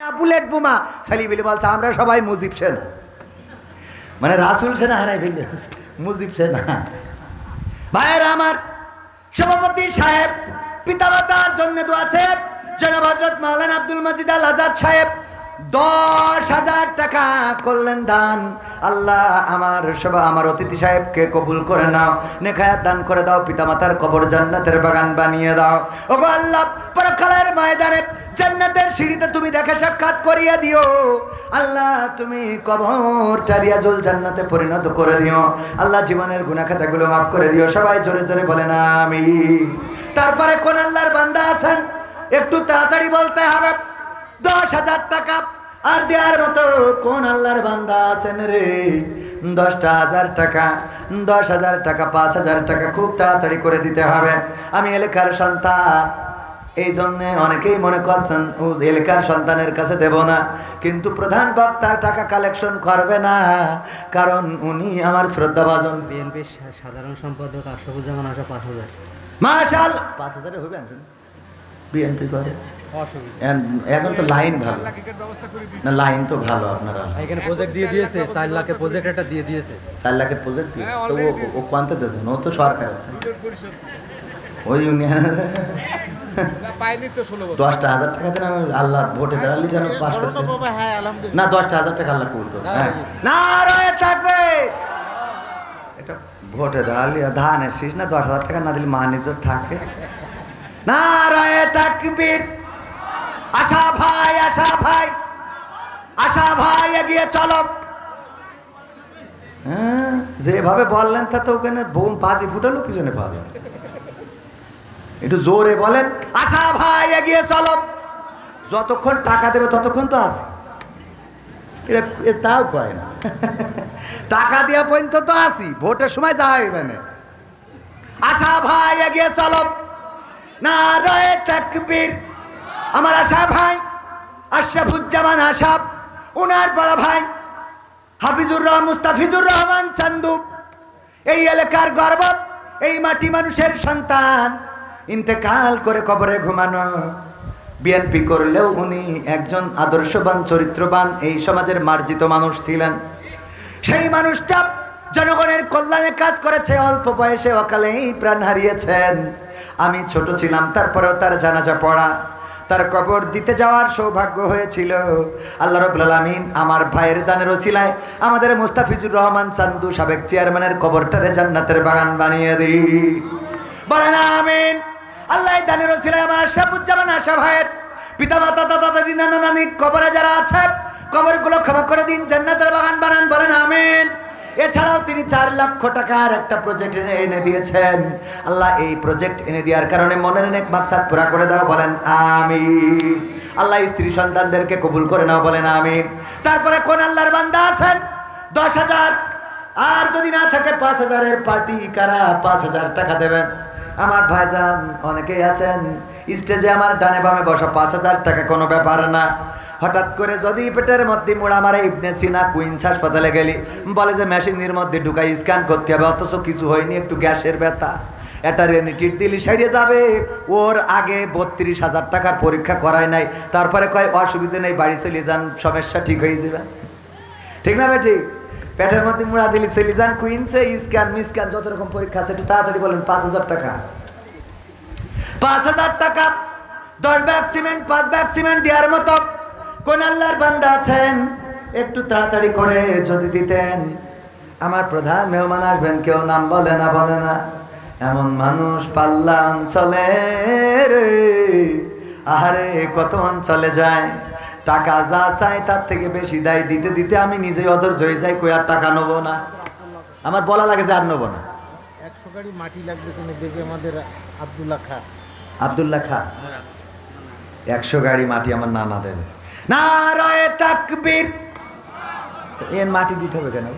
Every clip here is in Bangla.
বুলেট বোমা। সালিবিলি বলছে, আমরা সবাই মুজিব সেনা। মানে রাসুল সেনা হারাই ফেললে। মুজিব সেনা। ভাইয়ের আমার সভাপতি সাহেব, পিতামাতার জন্য তো আছে জনাব হজরত মাওলানা আব্দুল মজিদ আল আজাদ সাহেব দশ হাজার টাকা করলেন দান। আল্লাহ আমার সবা আমার অতিথি সাহেবকে কবুল করে নাও। নেখায়াত দান করে দাও, পিতামাতার কবর জান্নাতের বাগান বানিয়ে দাও। ওগো আল্লাহ, পরকালের ময়দানে জান্নাতের সিঁড়িতে তুমি দেখে সাক্ষাৎ করিয়ে দিও। আল্লাহ, তুমি কবর টারিয়াজুল জান্নাতে পরিণত করে দিও। আল্লাহ, জীবনের গুনাখাতাগুলো মাফ করে দিও। সবাই জোরে জোরে বলেন আমি তারপরে কোন আল্লাহর বান্দা আছেন? একটু তাড়াতাড়ি বলতে হবে। দশ হাজার টাকা। আর দেওয়ার মতো কোন আল্লাহর বান্দা আছেন রে? দশটা হাজার টাকা দশ হাজার টাকা পাঁচ হাজার টাকা খুব তাড়াতাড়ি করে দিতে হবে। আমি এলাকার সন্তান। এই জন্য অনেকেই মনে করছেন ও এলাকার সন্তানের কাছে দেব না। কিন্তু প্রধান বক্তা টাকা কালেকশন করবে না। কারণ উনি আমার শ্রদ্ধাভাজন। বিএনপির সাধারণ সম্পাদক আশরাফুজ্জামান আশা পাঁচ হাজার। মাশাল পাঁচ হাজারে হবে বিএনপি করে। এখন- এখন তো লাইন ভালো। না লাইন তো ভালো আপনারা এখানে প্রজেক্ট দিয়ে দিয়েছে চার লাখের প্রজেক্ট একটা দিয়ে দিয়েছে। চার লাখের প্রজেক্ট দিয়ে? তো ও- ও কোয়ান্তে দিয়েছেন ও তো সরকার ওই ইউনিয়ন পাইনি তো ষোলো বছর। দশটা হাজার টাকা দেন আমি আল্লাহর ভোটে দাঁড়ালি যেন পাস করতে। হ্যাঁ না দশটা হাজার টাকা আল্লাহ কবুল করবে না, হ্যাঁ। থাকবে! এটা ভোটে দাঁড়ালি ধানের শীষ। না দশ হাজার টাকা না দিলে মা নিজের থাকে। না রয়ে থাকবির আশা ভাই আশা ভাই। আশা ভাই, এগিয়ে চলো। হ্যাঁ যেভাবে বললেন, তা তো ওখানে বোম পাজি ফুটালো পিছনে পাবে একটু জোরে বলেন। আশা ভাই, এগিয়ে চলো। যতক্ষণ টাকা দেবে, ততক্ষণ তো আছে। এরা এ তাও কয় না। টাকা দেওয়া পর্যন্ত তো আসি ভোটের সময় যা হইবে আশা ভাই, এগিয়ে চলো। না রয়ে তাকবীর। আমার আশা ভাই, আশরাফুজ্জামান আশাব উনার বড় ভাই, হাফিজুর রহমান, মুস্তাফিজুর রহমান চান্দু। এই এলাকার গর্ব, এই মাটি মানুষের সন্তান। ইন্তেকাল করে কবরে ঘুমানো। বিএনপি করলেও উনি একজন আদর্শবান, চরিত্রবান, এই সমাজের মার্জিত মানুষ ছিলেন। সেই মানুষটা জনগণের কল্যাণে কাজ করেছে, অল্প বয়সে অকালেই প্রাণ হারিয়েছেন। আমি ছোট ছিলাম, তারপরেও তার জানাজা পড়া। তার কবর দিতে যাওয়ার সৌভাগ্য হয়েছিল। আল্লাহ রবুল আলমিন আমার ভাইয়ের দানের ওসিলায় আমাদের মুস্তাফিজুর রহমান চান্দু সাবেক চেয়ারম্যানের কবরটারে জান্নাতের বাগান বানিয়ে দিই। বলেন আমিন। আল্লাহ দানের ওসিলায় আমার আশরাফুজ্জামান আশা ভাইয়ের পিতা মাতা দাদা, দাদি, নানা, নানি কবরে যারা আছে, কবরগুলো ক্ষমা করে দিন, জান্নাতের বাগান বানান, বলেন আমিন। এছাড়াও তিনি চার লক্ষ টাকার একটা প্রজেক্ট এনে এনে দিয়েছেন। আল্লাহ এই প্রজেক্ট এনে দেওয়ার কারণে মনের অনেক মাকসাদ পুরা করে দাও, বলেন আমি আল্লাহ স্ত্রী সন্তানদেরকে কবুল করে নাও, বলেন আমি তারপরে কোন আল্লাহর বান্দা আছেন? দশ হাজার। আর যদি না থাকে পাঁচ হাজারের পার্টি, কারা পাঁচ হাজার টাকা দেবেন? আমার ভাইজান, অনেকেই আছেন, স্টেজে আমার ডানে বামে বসা পাঁচ হাজার টাকা কোনো ব্যাপার না। হঠাৎ করে যদি পেটের মধ্যে মোড়া মারে, ইবনে সিনা কুইন্স হাসপাতালে গেলি। বলে যে মেশিনের মধ্যে ঢুকাই স্ক্যান করতে হবে, অথচ কিছু হয়নি, একটু গ্যাসের ব্যথা। এটা রেনিটির দিলি সাইডে যাবে। ওর আগে বত্রিশ হাজার টাকার পরীক্ষা করায় নাই। তারপরে কয়, অসুবিধা নেই, বাড়ি চলে যান, সমস্যা ঠিক হয়ে যাবে। ঠিক না ঠিক পেটের মধ্যে মুড়া দিলি চলে যান কুইন্সে স্ক্যান মিসক্যান যত রকম পরীক্ষা আছে, একটু তাড়াতাড়ি বলেন, পাঁচ হাজার টাকা। পাঁচ হাজার টাকা, দশ ব্যাগ সিমেন্ট, পাঁচ ব্যাগ সিমেন্ট দেওয়ার মতো। কোন আল্লাহর বান্দা আছেন? একটু তাড়াতাড়ি করে যদি দিতেন। আমার প্রধান মেহমান আসবেন, কেউ নাম বলে না বলে না। এমন মানুষ পাল্লা অঞ্চলে আহারে, কত অঞ্চলে যায়? টাকা যা চাই তার থেকে বেশি দেয় দিতে দিতে আমি নিজেই অধৈর্য হয়ে যাই কই আর টাকা নেব না। আমার বলা লাগে যে আর নেব না। একশো গাড়ি মাটি লাগবে কিনে দেবে আমাদের আব্দুল্লাহ খা। আবদুল্লাহ খা। একশো গাড়ি মাটি আমার নানা দেবে। না রয়ে তাকবীর এর মাটি দিতে হবে কেন?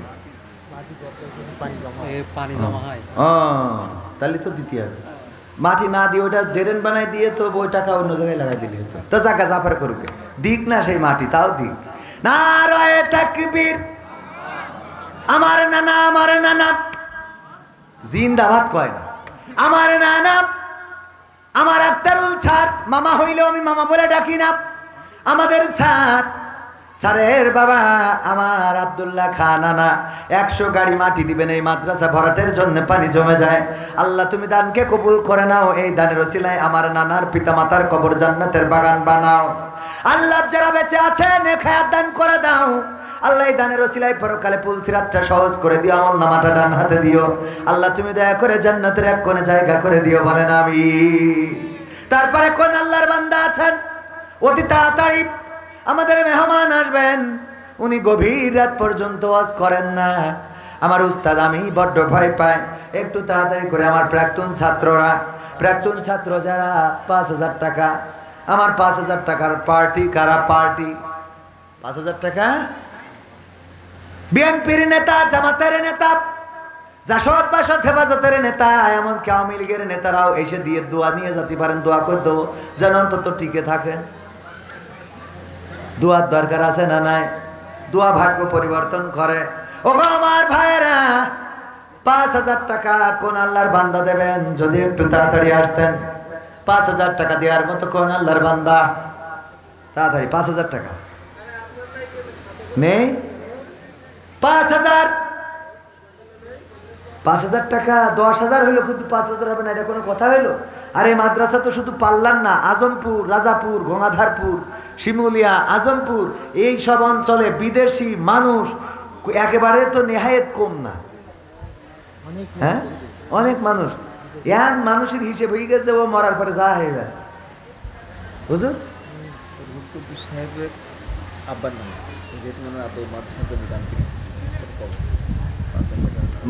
মাটি পানি জমা পানি জমা হয়। তাহলে তো দিতে হবে। মাটি না দিয়ে ওটা ড্রেন বানাই দিয়ে তো ওই টাকা অন্য জায়গায় লাগাই দিলে হতো। তো জায়গা জাফার করুক। দিক না সেই মাটি তাও দিক। না রয়ে তাকবীর। আমার নানা আমার নানা। জিন্দাবাদ কয় না। আমার নানা, আমার আত্মারুল ছাড় মামা হইলেও আমি মামা বলে ডাকি না। আমাদের স্যার স্যারের বাবা আমার আব্দুল্লাহ খান আনা, একশো গাড়ি মাটি দিবেন এই মাদ্রাসা ভরাটের জন্য পানি জমে যায়। আল্লাহ, তুমি দানকে কবুল করে নাও, এই দানের ওসিলায় আমার নানার পিতামাতার কবর জান্নাতের বাগান বানাও। আল্লাহ, যারা বেঁচে আছেন দান করে দাও। আল্লাহ দানের ওসিলায় পরকালে পুলসিরাতটা সহজ করে দিও, আমল নামাটা ডান হাতে দিও। আল্লাহ, তুমি দয়া করে জান্নাতের এক কোণে জায়গা করে দিও, বলেন আমি তারপরে কোন আল্লাহর বান্দা আছেন? অতি তাড়াতাড়ি আমাদের মেহমান আসবেন। উনি গভীর রাত পর্যন্ত ওয়াজ করেন না। আমার উস্তাদ, আমি বড্ড ভয় পাই। একটু তাড়াতাড়ি করে আমার প্রাক্তন ছাত্ররা, প্রাক্তন ছাত্র যারা, পাঁচ হাজার টাকা। আমার পাঁচ হাজার টাকার পার্টি কারা? পার্টি। পাঁচ হাজার টাকা? বিএনপির নেতা, জামাতের নেতা, জাসদ বাসদ হেফাজতের নেতা, এমনকি আওয়ামী লীগের নেতারাও এসে দিয়ে দোয়া নিয়ে যেতে পারেন, দোয়া করে দেবো। যেন অন্তত টিকে থাকেন। দোয়ার দরকার আছে না নাই? দোয়া ভাগ্য পরিবর্তন করে। ও আমার ভাইয়েরা, পাঁচ হাজার টাকা কোন আল্লাহর বান্দা দেবেন? যদি একটু তাড়াতাড়ি আসতেন। পাঁচ হাজার টাকা দেওয়ার মতো কোন আল্লাহর বান্দা? তাড়াতাড়ি, পাঁচ হাজার টাকা। নেই? পাঁচ হাজার? পাঁচ হাজার টাকা, দশ হাজার হইল কিন্তু পাঁচ হাজার হবে না, এটা কোনো কথা হইল? আর এই মাদ্রাসা তো শুধু পাল্লান না, আজমপুর, রাজাপুর, গঙ্গাধারপুর শিমুলিয়া আজমপুর এই সব অঞ্চলে বিদেশি মানুষ একেবারে তো নেহায়েত কম না। অনেক হ্যাঁ? অনেক মানুষ। এন মানুষের হিসেবে হয়ে গেছে ও মরার পরে যা হয়ে যায়। বুঝুন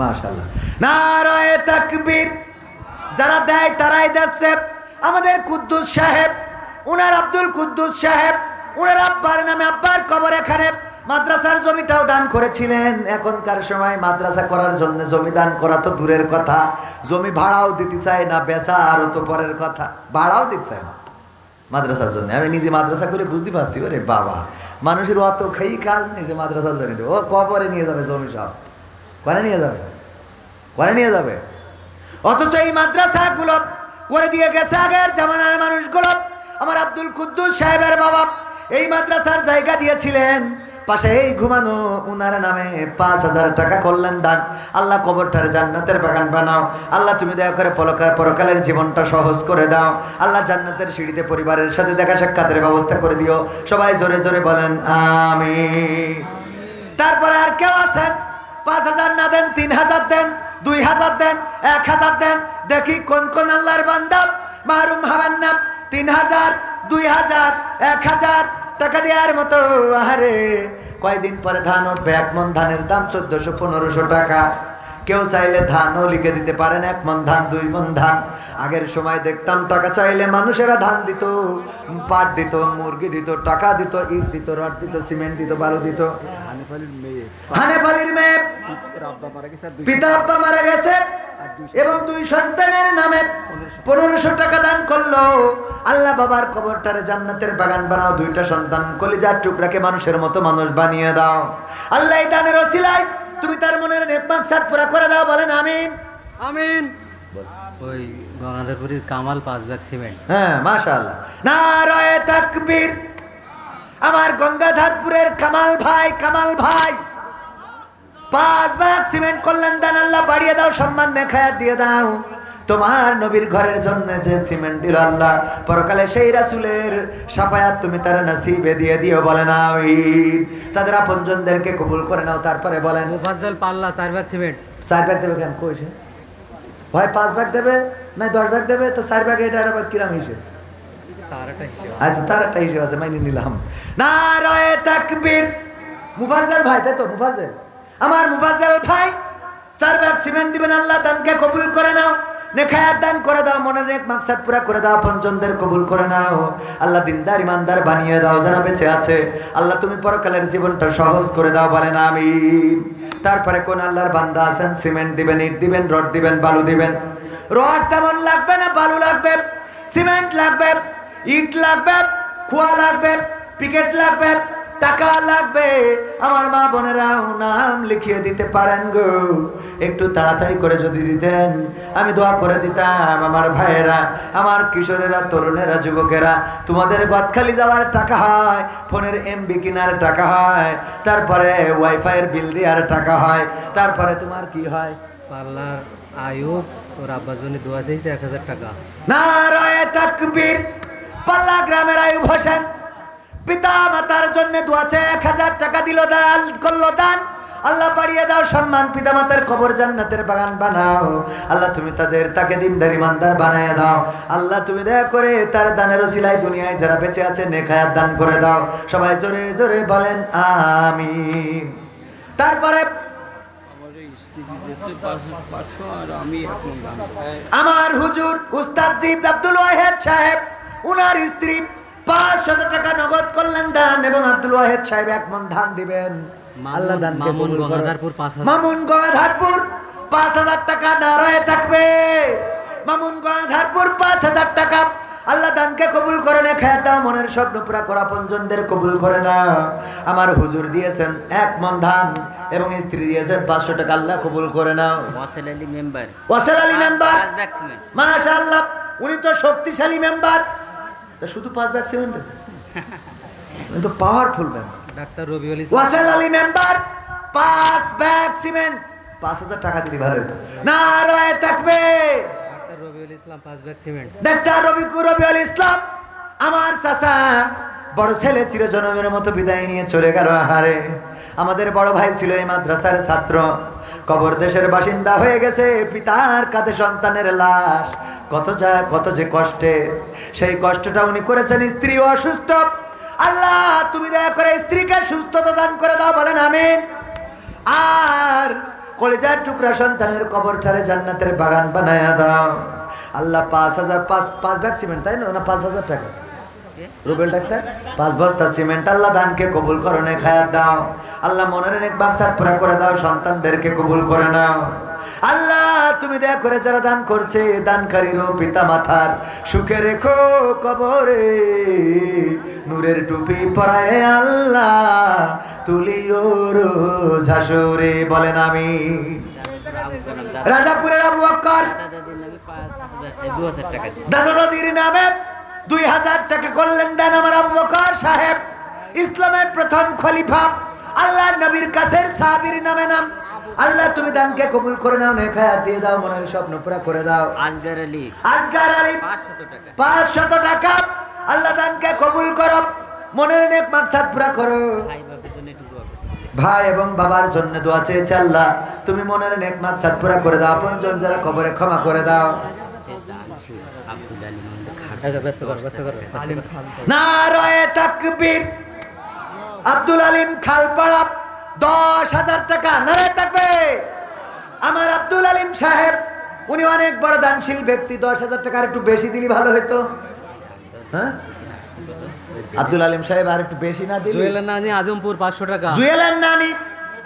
মাশাল্লাহ নারায়ে তাকবীর যারা দেয় তারাই দিচ্ছে। আমাদের কুদ্দুস সাহেব উনার আব্দুল কুদ্দুস সাহেব, উনার আব্বার নামে আব্বার কবর এখানে মাদ্রাসার জমিটাও দান করেছিলেন। এখনকার সময় মাদ্রাসা করার জন্য জমি দান করা তো দূরের কথা। জমি ভাড়াও দিতে চায় না, বেচা আরও তো পরের কথা। ভাড়াও দিতে চায় না মাদ্রাসার জন্য। আমি নিজে মাদ্রাসা করে বুঝতে পারছি, ওরে বাবা। মানুষের অত খেই কাজ নেই যে মাদ্রাসার জন্য। ও কবরে নিয়ে যাবে জমি সব। করে নিয়ে যাবে? করে নিয়ে যাবে? অথচ এই মাদ্রাসাগুলো করে দিয়ে গেছে আগের জামানার মানুষগুলো। আমার আব্দুল কুদ্দুস সাহেবের বাবা এই মাদ্রাসার জায়গা দিয়েছিলেন। পাশে এই ঘুমানো উনার নামে পাঁচ হাজার টাকা করলেন দান। আল্লাহ কবরটার জান্নাতের বাগান বানাও। আল্লাহ তুমি দয়া করে পরকাল পরকালের জীবনটা সহজ করে দাও। আল্লাহ জান্নাতের সিঁড়িতে পরিবারের সাথে দেখা সাক্ষাতের ব্যবস্থা করে দিও। সবাই জোরে জোরে বলেন আমি তারপরে আর কেউ আছেন? পাঁচ হাজার না দেন, তিন হাজার দেন, দুই হাজার দেন, এক হাজার দেন। দেখি কোন কোন আল্লাহর বান্দা মারুম হবেন না। তিন হাজার দুই হাজার এক হাজার টাকা দেওয়ার মতো আরে কয়দিন পরে ধান উঠবে? এক মন ধানের দাম চোদ্দশো পনেরোশো টাকা। কেউ চাইলে ধানও লিখে দিতে পারেন এক মন ধান দুই মন ধান। আগের সময় দেখতাম টাকা চাইলে মানুষেরা ধান দিত। পাট দিত মুরগি দিত টাকা দিত ইট দিত রড দিত সিমেন্ট দিত বালু দিত। হানিফালির মেয়ে। পিতা আব্বা মারা গেছে। এবং দুই সন্তানের নামে পনেরোশো। টাকা দান করল। আল্লাহ বাবার কবরটারে জান্নাতের বাগান বানাও দুইটা সন্তান কলিজার টুকরাকে মানুষের মতো মানুষ বানিয়ে দাও। আল্লাহ দানের ওসিলায় তুমি তার মনের নেপাক মাকসাদ পুরা করে দাও বলেন আমিন। আমিন। ওই গঙ্গাধরপুরীর কামাল পাঁচ ব্যাগ সিমেন্ট। হ্যাঁ মাশাআল্লাহ। নারায়ে তাকবীর। আমার গঙ্গাধারপুরের কামাল ভাই কামাল ভাই। পাঁচ ভাগ সিমেন্ট করলেন দান আল্লাহ বাড়িয়ে দাও সম্মান দেখায় দিয়ে দাও। তোমার নবীর ঘরের জন্য যে সিমেন্ট দিল আল্লাহ পরকালে সেই রাসুলের সাফায়াত তুমি তার নসিবে দিয়ে দিও বলেন আমিন তাদের আপনজনদেরকে কবুল করে নাও তারপরে বলেন মুফাজ্জল পাল্লা চার ব্যাগ সিমেন্ট। চার ব্যাগ দেবে কেন? কইছে ভাই পাঁচ ব্যাগ দেবে না দশ ব্যাগ দেবে? তো চার ব্যাগ এটা আবার কিরাম হিসেব? আচ্ছা তার একটা হিসেব আছে মাইনে নিলাম। না রয়ে তাকবীর। মুফাজ্জল ভাই তাই তো মুফাজ্জল? আমার মুফাজ্জল ভাই, চার ব্যাগ সিমেন্ট দিবেন আল্লাহ, দানকে কবুল করে নাও। দান করে দাও, মনের পুরা করে দাও কবুল করে নাও। আল্লাহ দিনদার, ইমানদার বানিয়ে দাও, যারা আছে। আল্লাহ তুমি পরকালের জীবনটা সহজ করে দাও আমি তারপরে কোন আল্লাহর বান্দা আছেন? সিমেন্ট দিবেন, ইট দিবেন, রড দিবেন, বালু দিবেন। রড তেমন লাগবে না, বালু লাগবে। সিমেন্ট লাগবে, ইট লাগবে, খোয়া লাগবে, পিকেট লাগবে। টাকা লাগবে। আমার মা বোনেরাও নাম লিখিয়ে দিতে পারেন গো। একটু তাড়াতাড়ি করে যদি দিতেন আমি দোয়া করে দিতাম। আমার ভাইয়েরা আমার কিশোরেরা তরুণেরা যুবকেরা তোমাদের গদখালি যাওয়ার টাকা হয় ফোনের এমবি কেনার টাকা হয় তারপরে ওয়াইফাইয়ের বিল দেওয়ার টাকা হয় তারপরে তোমার কি হয়? পাল্লার আয়ুব ওর আব্বার জন্য দোয়া চাইছে এক হাজার টাকা। নারায় তাকবীর পাল্লা গ্রামের আয়ুব হোসেন। পিতা মাতার জন্য দুয়াছে এক হাজার টাকা দিল দান, করল দান। আল্লাহ বাড়িয়ে দাও সম্মান পিতা মাতার কবর জান্নাতের বাগান বানাও। আল্লাহ তুমি তাদের, তাকে দিনদার, ইমানদার বানায় দাও। আল্লাহ তুমি দয়া করে তার দানের ওসিলায় দুনিয়ায় যারা বেঁচে আছে নেখায়াত দান করে দাও। সবাই জোরে জোরে বলেন, আমিন। তারপরে আমার হুজুর উস্তাদ জিব আব্দুল ওয়াহেদ সাহেব, উনার স্ত্রী টাকা নগদ করলেন দান এবং আব্দুল ওয়াহেদ সাহেব এক মন ধান দিবেন। আল্লাহ দানকে কবুল। গঙ্গাধারপুর পাঁচ হাজার মামুন গঙ্গাধারপুর পাঁচ হাজার টাকা নারায় থাকবে। মামুন গঙ্গাধারপুর পাঁচ হাজার টাকা। আল্লাহ দানকে কবুল করে না খেয়ে দাও মনের স্বপ্ন পুরা করা পঞ্জনদের কবুল করে না। আমার হুজুর দিয়েছেন এক মন ধান এবং স্ত্রী দিয়েছেন পাঁচশো টাকা আল্লাহ কবুল করে নাও। ওয়াসেল আলী মেম্বার। ওয়াসেল আলী মেম্বার। মাশাআল্লাহ উনি তো শক্তিশালী মেম্বার। তা শুধু পাঁচ ব্যাগ সিমেন্ট? উনি তো powerful member doctor Rabiul Islam. Wasel Ali member পাঁচ ব্যাগ সিমেন্ট পাঁচ হাজার টাকা দিলি ভালো হতো। না রয়ে থাকবে। ডাক্তার রবিউল ইসলাম পাঁচ ব্যাগ সিমেন্ট ডাক্তার রবিকুর রবিউল ইসলাম আমার চাচা বড় ছেলে চিরজনমের মতো বিদায় নিয়ে চলে গেল আহারে। আমাদের বড় ভাই ছিল এই মাদ্রাসার ছাত্র। কবর দেশের বাসিন্দা হয়ে গেছে পিতার কাঁধে সন্তানের লাশ। কত যা কত যে কষ্টে। সেই কষ্টটা উনি করেছেন স্ত্রী অসুস্থ। আল্লাহ, তুমি দয়া করে স্ত্রীকে সুস্থতা দান করে দাও, বলেন আমিন। আর কলেজার টুকরা সন্তানের কবর ঠারে জান্নাতের বাগান বানায়া দাও। আল্লাহ পাঁচ হাজার, পাঁচ পাঁচ ব্যাগ সিমেন্ট, তাই না, পাঁচ হাজার টাকা। রুবেল ডাক্তার পাঁচ বস্তা সিমেন্ট আল্লাহ দানকে কবুল করো নে খায়াত দাও আল্লাহ মনের অনেক বাক্সার পুরা করে দাও সন্তানদেরকে কবুল করে নাও আল্লাহ তুমি দয়া করে যারা দান করছে দানকারীরও পিতা মাথার সুখে রেখো কবরে নূরের টুপি পরায় আল্লাহ তুলিও রোজ হাসরে বলেন আমি রাজাপুরের আবু দাদা দাদির নামে দুই হাজার টাকা করলেন দেন আমার আবু বকর সাহেব। ইসলামের প্রথম খলিফা। আল্লাহ নবীর কাছের সাহাবীর নামে নাম। আল্লাহ তুমি দানকে কবুল করে নাও নেখায়া দিয়ে দাও মনের স্বপ্ন পুরা করে দাও। আসগার আলী। আজগার আলী পাঁচশত টাকা। পাঁচশত টাকা। আল্লাহ দানকে কবুল করো মনের নেক মাকসাদ পুরা করো। ভাই এবং বাবার জন্য দোয়া চেয়েছে আল্লাহ তুমি মনের নেক মাকসাদ পুরা করে দাও আপনজন যারা কবরে ক্ষমা করে দাও সে দান আব্দুল আলী মোহাম্মদ খান আচ্ছা ব্যস্ত করো ব্যস্ত করো ব্যস্ত করো। তাকবীর। আব্দুল আলিম খালপাড়া দশ হাজার টাকা নারায় থাকবে আমার আব্দুল আলিম সাহেব উনি অনেক বড় দানশীল ব্যক্তি দশ হাজার টাকা একটু বেশি দিলি ভালো হতো হ্যাঁ? আব্দুল আলিম সাহেব আর একটু বেশি না দিলি? জুয়েলের নানি আজমপুর পাঁচশো টাকা। জুয়েলের নানি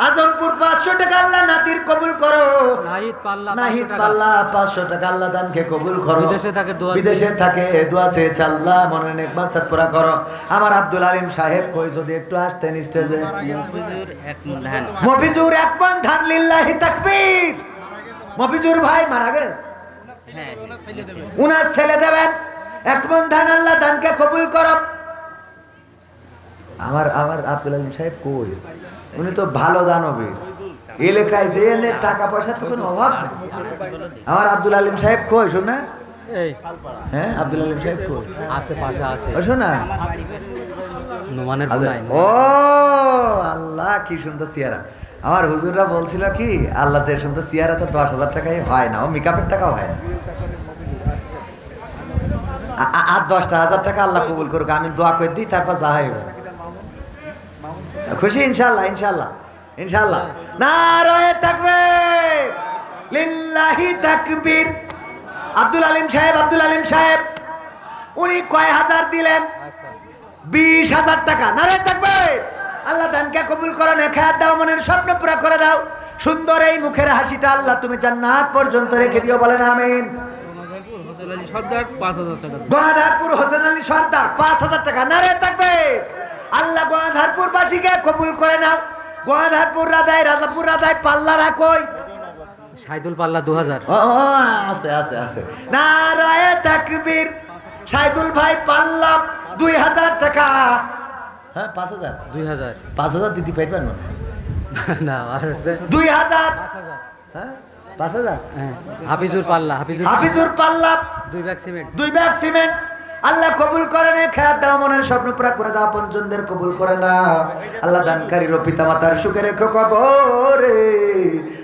আজমপুর পাঁচশো টাকা আল্লাহ নাতির কবুল করো। নাহিদ পাল্লা নাহিদ পাল্লা পাঁচশো টাকা আল্লাহ দানকে কবুল করো। বিদেশে থাকে দোয়া বিদেশে থাকে দোয়া চেয়েছে আল্লাহ মনের নেক মাকসাদ পুরা করো। আমার আব্দুল আলিম সাহেব কই যদি একটু আসতেন স্টেজে। মফিজুর এক মন ধান। মফিজুর এক মন ধান লিল্লাহি তাকবীর। মফিজুর ভাই মারা গেছে? হ্যাঁ। উনার ছেলে দেবেন। এক মন ধান আল্লাহ দানকে কবুল করো। আমার আমার আব্দুল আলিম সাহেব কই? উনি তো ভালো দানবীর। এলাকায় যে এনে টাকা পয়সা তো কোনো অভাব নেই। আমার আব্দুল আলিম সাহেব কই শোনা হ্যাঁ আব্দুল আলিম সাহেব কই? আছে পাশে আছে। ও শোনা আল্লাহ কি সুন্দর সিয়ারা আমার হুজুররা বলছিল কি আল্লাহ যে সুন্দর সিয়ারা তো দশ হাজার টাকাই হয় না। ও মেকআপের টাকাও হয় না। আর দশটা হাজার টাকা আল্লাহ কবুল করুক। আমি দোয়া করে দিই তারপর যা হয়। খুশি? ইনশাল্লাহ ইনশাল্লাহ ইনশাল্লাহ না রয়ে থাকবে লিল্লাহি তাকবীর। আব্দুল আলিম সাহেব আব্দুল আলিম সাহেব উনি কয় হাজার দিলেন? বিশ হাজার টাকা। নারে থাকবে আল্লাহ দানকে কবুল করো না খেয়ার দাও মনের স্বপ্ন পুরা করে দাও। সুন্দর এই মুখের হাসিটা আল্লাহ তুমি জান্নাত পর্যন্ত রেখে দিও বলেন আমিন। গণাধারপুর হোসেন আলী সর্দার পাঁচ হাজার টাকা। নারে থাকবে আল্লাহ গোয়াধারপুর বাসীকে কবুল করে নাও। গোয়াধারপুর রাধায় রাজাপুর রাধায় পাল্লা রাখোই সাইদুল পাল্লা দু হাজার আছে আছে আছে। নারায়ে তাকবীর। সাইদুল ভাই পাল্লা দুই হাজার টাকা। হ্যাঁ পাঁচ হাজার। দুই হাজার পাঁচ হাজার দিতে পারবেন না? না আর দুই হাজার পাঁচ হাজার। হ্যাঁ পাঁচ হাজার? হ্যাঁ হাফিজুর পাল্লা হাফিজুর হাফিজুর পাল্লা। দুই ব্যাগ সিমেন্ট। দুই ব্যাগ সিমেন্ট। আল্লাহ কবুল করে না খেয়ার দাও, মনের স্বপ্ন পুরা করে দাও পঞ্চনদের কবুল করে না। আল্লাহ দানকারীর পিতা মাতার সুখে রেখো কবরে।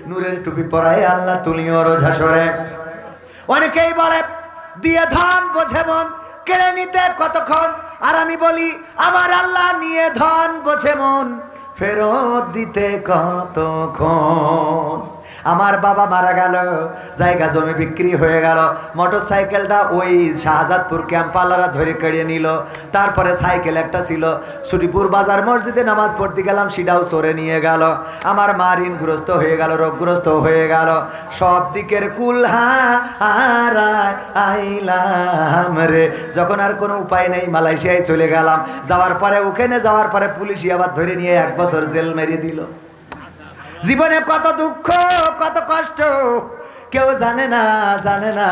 নূরের টুপি পরায় আল্লাহ তুলিও রোজ হাসরে অনেকেই বলে, দিয়ে ধন, বোঝে মন, কেড়ে নিতে কতক্ষণ? আর আমি বলি, আমার আল্লাহ নিয়ে ধন, বোঝে মন, ফেরত দিতে কতক্ষণ? আমার বাবা মারা গেল, জায়গা জমি বিক্রি হয়ে গেল। মোটর সাইকেলটা ওই শাহজাদপুর ক্যাম্পালারা ধরে কেড়ে নিল। তারপরে সাইকেল একটা ছিল। সুরিপুর বাজার মসজিদে নামাজ পড়তে গেলাম, সেটাও সরে নিয়ে গেল। আমার মা ঋণগ্রস্ত হয়ে গেল, রোগগ্রস্ত হয়ে গেল। সব দিকের কুলহা আইলাম রে। যখন আর কোনো উপায় নেই, মালয়েশিয়ায় চলে গেলাম। যাওয়ার পরে ওখানে যাওয়ার পরে পুলিশই আবার ধরে নিয়ে এক বছর জেল মেরে দিল। জীবনে কত দুঃখ কত কষ্ট কেউ জানে না জানে না।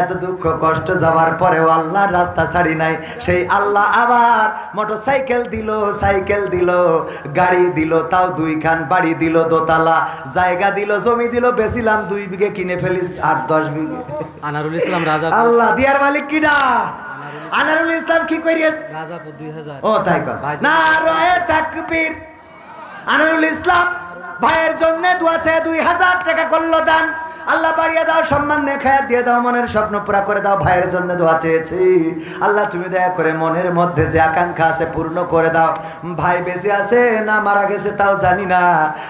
এত দুঃখ কষ্ট যাওয়ার পরেও আল্লাহর রাস্তা ছাড়ি নাই। সেই আল্লাহ আবার মোটর সাইকেল দিল সাইকেল দিল গাড়ি দিল তাও দুই খান বাড়ি দিল দোতলা জায়গা দিল জমি দিল বেছিলাম দুই বিঘে কিনে ফেলিস আট দশ বিঘে। আনারুল ইসলাম রাজা আল্লাহ দিয়ার মালিক কিডা? আনারুল ইসলাম কি করিয়াস রাজাপুর দুই হাজার। ও তাই কর। না রয়ে তাকবীর। আনারুল ইসলাম ভাইয়ের জন্য আছে দুই হাজার টাকা করল দান। আল্লাহ বাড়িয়ে দাও সম্মান দেখায় দিয়ে দাও মনের স্বপ্ন পুরা করে দাও ভাইয়ের জন্য দোয়া চেয়েছি। আল্লাহ তুমি দয়া করে মনের মধ্যে যে আকাঙ্ক্ষা আছে পূর্ণ করে দাও। ভাই বেঁচে আছে না মারা গেছে তাও জানি না।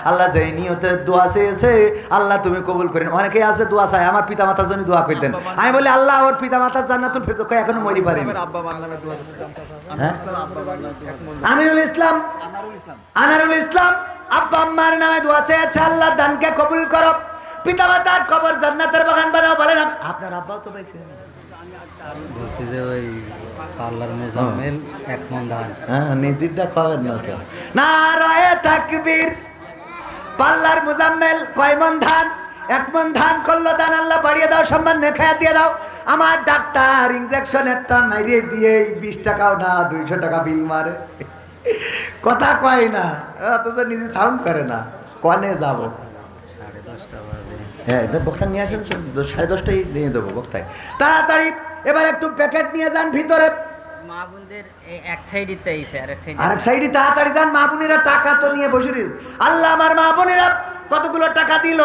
আল্লাহ যেই নিয়তে দোয়া চেয়েছে আল্লাহ তুমি কবুল করেন। অনেকেই আছে দোয়া চায় আমার পিতা মাতার জন্য দোয়া করতেন। আমি বলি আল্লাহ ওর পিতা মাতার জান্নাতুল ফেরত এখনও মরি পারিনি। করতে হ্যাঁ? আমিরুল ইসলাম। আনারুল ইসলাম। আনারুল ইসলাম। আব্বা আম্মার নামে দোয়া চেয়েছে আল্লাহ দানকে কবুল করো। পিতা মাতার কবর জান্নাতের বাগান বানাও বলেন আপনার আব্বাও তো পাইছে বলছি যে ওই পাল্লার মোজাম্মেল এক মন ধান। হ্যাঁ নিজেরটা খাবেন না তো না রয়ে তাকবীর। পাল্লার মুজাম্মেল কয় মন ধান? এক মন ধান করল দান আল্লাহ বাড়িয়ে দাও সম্মান নেখায়া দিয়ে দাও। আমার ডাক্তার ইনজেকশন একটা মারিয়ে দিয়ে বিশ টাকাও না দুইশো টাকা বিল মারে। কথা কয় না অথচ নিজে সাউন্ড করে না। কনে যাব? সাড়ে দশটা হ্যাঁ বক্তা নিয়ে আসেন সাড়ে দশটাই দিয়ে দেবো বক্তায়। তাড়াতাড়ি এবার একটু প্যাকেট নিয়ে যান ভিতরে। মা বোনদের এই এক সাইডে তাইছে আর এক সাইডে আরেক সাইডে তাড়াতাড়ি যান মা বোনেরা টাকা তো নিয়ে বসে আল্লাহ আমার মা বোনেরা কতগুলো টাকা দিল?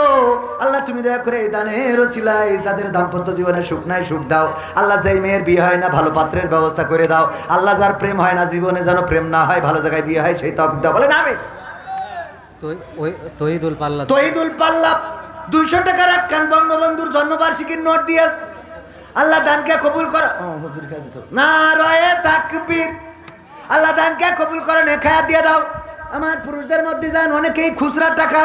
আল্লাহ তুমি দয়া করে এই দানের ওসিলাই যাদের দাম্পত্য জীবনে সুখ নাই সুখ দাও। আল্লাহ যেই মেয়ের বিয়ে হয় না ভালো পাত্রের ব্যবস্থা করে দাও। আল্লাহ যার প্রেম হয় না জীবনে যেন প্রেম না হয় ভালো জায়গায় বিয়ে হয় সেই তফিক দাও। বলে না আমি তো ওই তহিদুল পাল্লা তহিদুল পাল্লা দুইশো টাকার এক কান বঙ্গবন্ধুর জন্মবার্ষিকীর নোট দিয়েস আল্লাহ দানকে কবুল কর। ও, হুজুর খেয়ে দিত। না রয়ে তাকবীর। আল্লাহ দানকে কবুল করে নেখায়া দিয়ে দাও। আমার পুরুষদের মধ্যে যান অনেকেই খুচরা টাকা।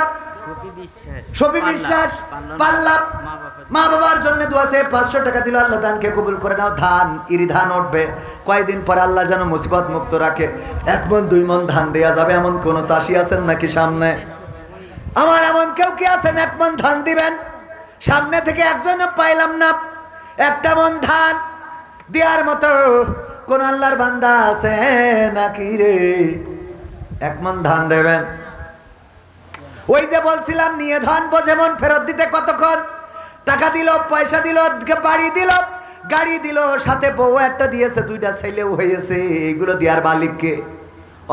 সবই বিশ্বাস পাল্লা, পাল্লা মা বাবার মা বাবার জন্য দোয়াছে পাঁচশো টাকা দিল আল্লাহ দানকে কবুল করে নাও। ধান ইরি ধান উঠবে কয়েকদিন পরে আল্লাহ যেন মুসিবত মুক্ত রাখে। এক মন দুই মন ধান দেয়া যাবে এমন কোন চাষি আছেন নাকি সামনে? আমার এমন কেউ কি আছেন এক মন ধান দিবেন। সামনে থেকে একজন পাইলাম না। একটা মন ধান দেওয়ার মতো কোন আল্লাহর বান্দা আছে নাকি রে? এক মন ধান দেবেন। ওই যে বলছিলাম, নিয়ে ধান বোঝে মন ফেরত দিতে কতক্ষণ? টাকা দিল, পয়সা দিল, বাড়ি দিল, গাড়ি দিল, সাথে বউ একটা দিয়েছে, দুইটা ছেলেও হয়েছে, এগুলো দেওয়ার মালিককে।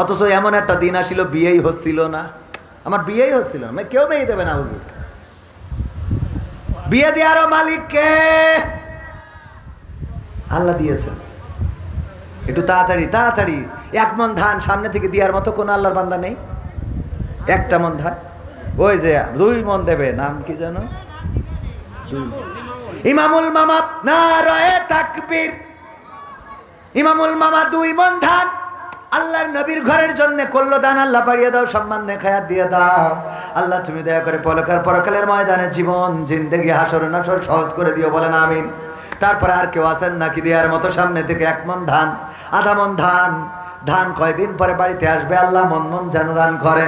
অথচ এমন একটা দিন আসিল, বিয়েই হচ্ছিল না। আমার বিয়েই হচ্ছিল না। মানে কেউ মেয়ে দেবে না হুজুর বিয়ে দেওয়ারও মালিককে। আল্লাহ দিয়েছেন। একটু তাড়াতাড়ি তাড়াতাড়ি। এক মন ধান সামনে থেকে দেওয়ার মতো কোনো আল্লাহর বান্দা নেই? একটা মন ধান। ওই যে, দুই মন দেবে। নাম কি মণ। ইমামুল মামা না রয়ে তাকবীর। ইমামুল মামা দুই মন ধান। আল্লাহর নবীর ঘরের জন্য করল দান, আল্লাহ বাড়িয়ে দাও, সম্মান দেখায়াত দিয়ে দাও। আল্লাহ, তুমি দয়া করে পলকার পরকালের ময়দানে জীবন, জিন্দেগি, হাসর, নাসর সহজ করে দিও, বলেন আমিন। তারপরে আর কেউ আছেন নাকি দেওয়ার মতো সামনে থেকে এক মন ধান, আধা মন ধান? ধান কয়দিন পরে বাড়িতে আসবে? আল্লাহ মন মন যেন দান করে।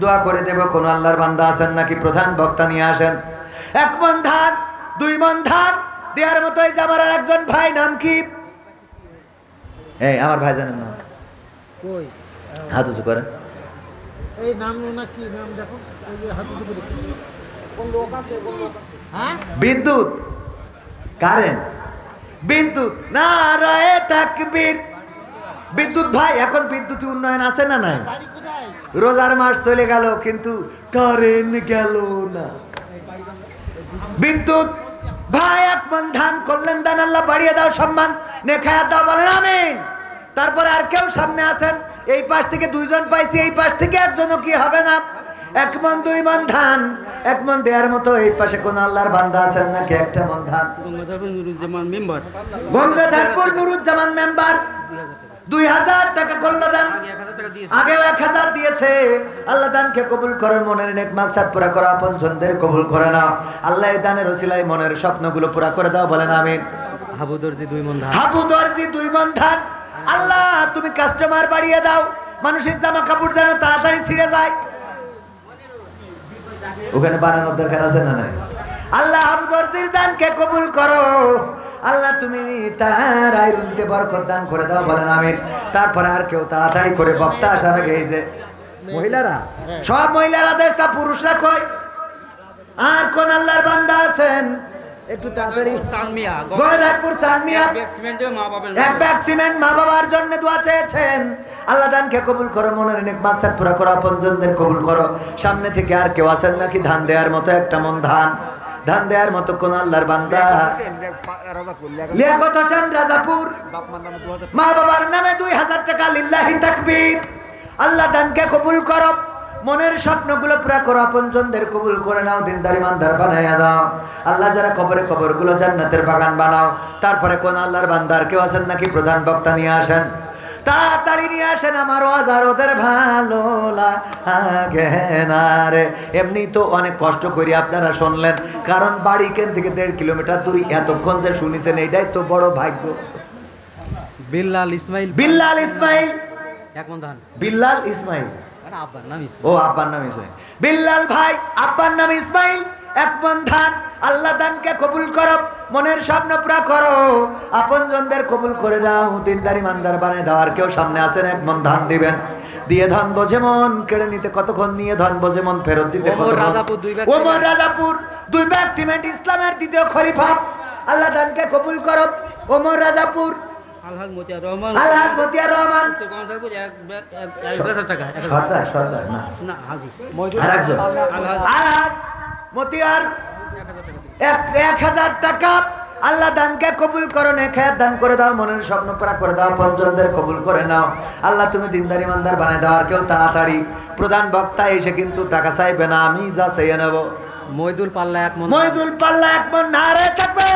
দোয়া করে দেব, কোন আল্লাহর বান্দা আসেন নাকি প্রধান বক্তা নিয়ে আসেন? এক মন ধান, দুই মন ধান? দেওয়ার মতো এই যে আমার একজন ভাই, নাম কি? এই, আমার ভাই জানেন না। হাত উঁচু করেন। এই নাম না কি নাম দেখো হাতে? হ্যাঁ? বিদ্যুৎ। কারেন্ট। বিদ্যুৎ। না রায় তাকবীর। বিদ্যুৎ ভাই এখন বিদ্যুৎ উন্নয়ন আছে না নাই? রোজার মাস চলে গেল কিন্তু কারেন্ট গেল না। বিদ্যুৎ। ভাই এক মন ধান করলেন দান আল্লাহ বাড়িয়ে দাও সম্মান। নেখায়া দাও বলেন আমিন। তারপরে আর কেউ সামনে আছেন? এই পাশ থেকে দুইজন পাইছি এই পাশ থেকে একজনও কি হবে না? এক মন দুই মন ধান। এক মন দেওয়ার মতো এই পাশে কোন আল্লাহর বান্দা আছেন নাকি একটা মন ধান? গঙ্গাধারপুর নুরুজ্জামান মেম্বার। দুই হাজার টাকা করল দান। আগেও এক হাজার দিয়েছে। আল্লাহ দানকে কবুল করেন মনের নেক মাকসাদ পুরা করা আপন জনদের কবুল করে নাও। আল্লাহ দানের ওসিলায় মনের স্বপ্নগুলো পুরা করে দাও বলেন আমি হাবু দর্জি দুই মন ধান। হাবু দর্জি দুই মন ধান। আল্লাহ, তুমি কাস্টমার বাড়িয়ে দাও। মানুষের জামা কাপড় যেন তাড়াতাড়ি ছিঁড়ে যায়। ওখানে বানানোর দরকার আছে না নাই? আল্লাহ হাবু দর্জির দানকে কবুল করো। আল্লাহ, তুমি তার আয় রুজিতে বরকত দান করে দাও, বলেন আমিন। তারপরে আর কেউ তাড়াতাড়ি করে বক্তা আসার আগে এই যে মহিলারা, সব মহিলারা দেশটা পুরুষরা কই আর কোন আল্লাহর বান্দা আছেন? একটু তাড়াতাড়ি। চানমিয়া বাবার এক ব্যাগ সিমেন্ট মা বাবার জন্য দোয়া চেয়েছেন। আল্লাহ দানকে কবুল করো মনের নেক মাকসাদ পুরা করো আপনজনদের কবুল করো। সামনে থেকে আর কেউ আছেন নাকি? ধান দেওয়ার মতো একটা মন ধান। ধান দেওয়ার মতো কোন আল্লাহর বান্দা। লিয়াকত হোসেন রাজাপুর। মা বাবার নামে দুই হাজার টাকা লিল্লাহি তাকবীর। আল্লাহ দানকে কবুল করো। মনের স্বপ্নগুলো পুরা করো আপনজনদের কবুল করে নাও দিনদারি মানদার বানাইয়া দাও। আল্লাহ যারা কবরে কবরগুলো জান্নাতের বাগান বানাও তারপরে কোন আল্লাহর বান্দার কেউ আছেন নাকি প্রধান বক্তা নিয়ে আসেন? তাড়াতাড়ি নিয়ে আসেন আমার ওয়াজার ওদের ভালো লাগে না রে। এমনি তো অনেক কষ্ট করি আপনারা শুনলেন। কারণ বাড়ি কেন থেকে দেড় কিলোমিটার দূরে এতক্ষণ যে শুনেছেন এইটাই তো বড় ভাগ্য। বিল্লাল ইসমাইল বিল্লাল ইসমাইল। বিল্লাল ইসমাইল। ও আব্বার নাম ইসমাইল। বিল্লাল ভাই আব্বার নাম ইসমাইল। এক মন ধান আল্লাহ দানকে কবুল করো মনের স্বপ্ন পুরা করো। আপন জনদের কবুল করে দাও দিনদারি মানদার বানায় কেউ সামনে আসেন এক মন ধান দিবেন। দিয়ে ধন বোঝে মন কেড়ে নিতে কতক্ষণ নিয়ে ধন বোঝে মন ফেরত দিতে ওমর রাজাপুর দুই ব্যাগ সিমেন্ট। ইসলামের দ্বিতীয় খলিফা। আল্লাহ দানকে কবুল করো ওমর রাজাপুর। আলহাজ মতিয়ার রহমান। আল্লাহ মতিয়ার রহমান। উত্তর গঙ্গাধরপুর এক এক- এক টাকা সর্দার সর্দার না। না হাজি। আর আলহাজ। আলহাজ মতিয়ার এক এক হাজার টাকা আল্লাহ দানকে কবুল করো নেখায়াত দান করে দাও মনের স্বপ্ন পুরা করে দাও পঞ্চমদের কবুল করে নাও। আল্লাহ তুমি দিনদারি মানদার বানায় দাও আর কেউ তাড়াতাড়ি। প্রধান বক্তা এসে কিন্তু টাকা চাইবে না আমি যা চাইয়ে নেব। মইদুল পাল্লা এক মন মহিদুল পাল্লা এক মন নারে থাকবে।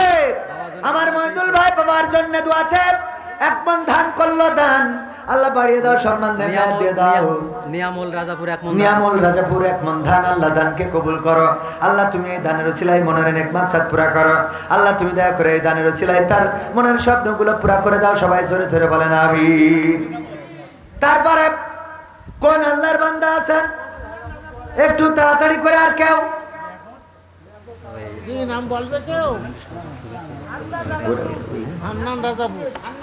আমার মহিদুল ভাই বাবার জন্য দোয়া আছে এক মন ধান করল দান। আল্লাহ বাড়িয়ে দাও সম্মান দিয়ে দাও। নিয়ামল রাজাপুর এক মন। নিয়ামল রাজাপুর এক মন ধান আল্লাহ দানকে কবুল করো। আল্লাহ তুমি এই দানের মনের মাকসাদ পুরা করো। আল্লাহ তুমি দয়া করে এই দানের তার মনের স্বপ্নগুলো পুরা করে দাও সবাই জোরে জোরে বলেন আমি তারপরে কোন আল্লাহর বান্দা আছেন? একটু তাড়াতাড়ি করে আর কেউ? নাম বলবে কেউ?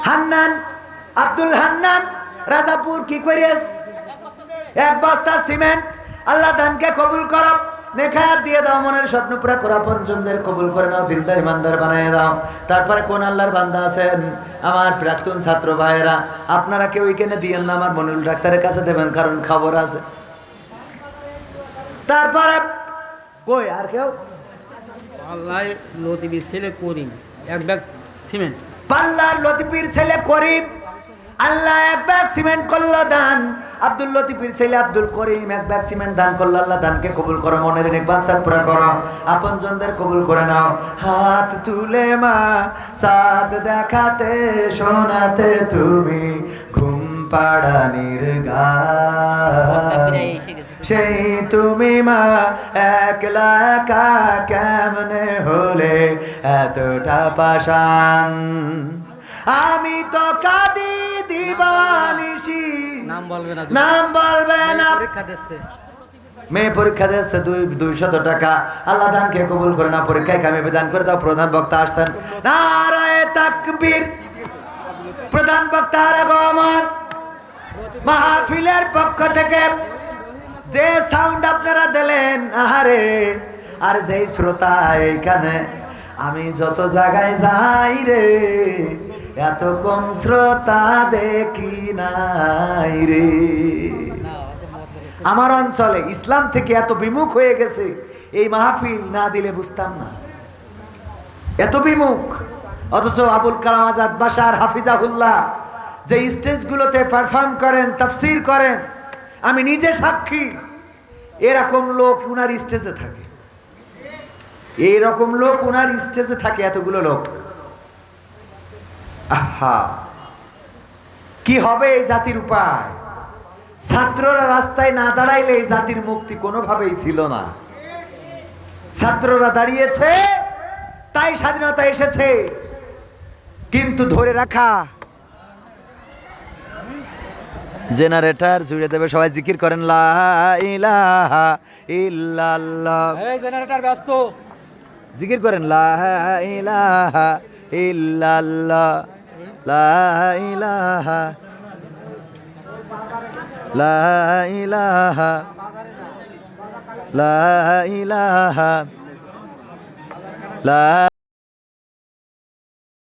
হান্নান আব্দুল হান্নান রাজাপুর কি করিস? এক বস্তা সিমেন্ট আল্লাহ দানকে কবুল করো। নেখায়াত দিয়ে দাও মনের স্বপ্ন পুরা করা পঞ্চমদের কবুল করে নাও দিনদার ইমানদার বানিয়ে দাও। তারপরে কোন আল্লাহর বান্দা আছেন? আমার প্রাক্তন ছাত্র ভাইয়েরা আপনারা কেউ এখানে দিয়েন না আমার মনুল ডাক্তারের কাছে দেবেন কারণ খবর আছে। তারপরে কই আর কেউ? আল্লাহ ছেলে করিম এক ব্যাগ সিমেন্ট। পাল্লার লতিফির ছেলে করিম। আল্লাহ এক ব্যাগ সিমেন্ট করল দান। আব্দুল লতিফির ছেলে আব্দুল করিম এক ব্যাগ সিমেন্ট দান করল। আল্লাহ দানকে কবুল করো, মনের নেক বাকসাদ পুরা করো। আপন জনদের কবুল করে নাও। হাত তুলে মা, সাদ দেখাতে, শোনাতে তুমি ঘুম পাড়ানির গান সেই তুমি মা একলা একা কেমনে হলে? এতটা পাশান আমি তো কাঁদি বালিশি নাম বলবে না নাম বলবে না। পরীক্ষা দিচ্ছে। মেয়ে পরীক্ষা দিচ্ছে দুই দুইশত টাকা। আল্লাহ দানকে কবুল করে না পরীক্ষায় কামিয়াবি দান করে দাও প্রধান বক্তা আসছেন। নারায়ে তাকবীর। প্রধান বক্তার আগমন। মাহফিলের পক্ষ থেকে যে সাউন্ড আপনারা দিলেন, আহারে, আর যেই শ্রোতা এইখানে, আমি যত জায়গায় যাই রে, এত কম শ্রোতা দেখি নাই রে। আমার অঞ্চলে ইসলাম থেকে এত বিমুখ হয়ে গেছে, এই মাহফিল না দিলে বুঝতাম না। এত বিমুখ, অথচ আবুল কালাম আজাদ বাসার হাফিজাহুল্লাহ যে স্টেজগুলোতে পারফর্ম করেন, তাফসির করেন, আমি নিজে সাক্ষী। এরকম লোক উনার স্টেজে থাকে। এইরকম লোক উনার স্টেজে থাকে এতগুলো লোক। আহা! কি হবে এই জাতির উপায়? ছাত্ররা রাস্তায় না দাঁড়াইলে এই জাতির মুক্তি কোনোভাবেই ছিল না। ছাত্ররা দাঁড়িয়েছে, তাই স্বাধীনতা এসেছে। কিন্তু ধরে রাখা জেনারেটর জুড়ে দেবে সবাই জিকির করেন লা ইলাহা ইল্লাল্লাহ। এই জেনারেটর ব্যস্ত। জিকির করেন লা ইলাহা ইল্লাল্লাহ লা ইলাহা লা ইলাহা লা ইলাহা লা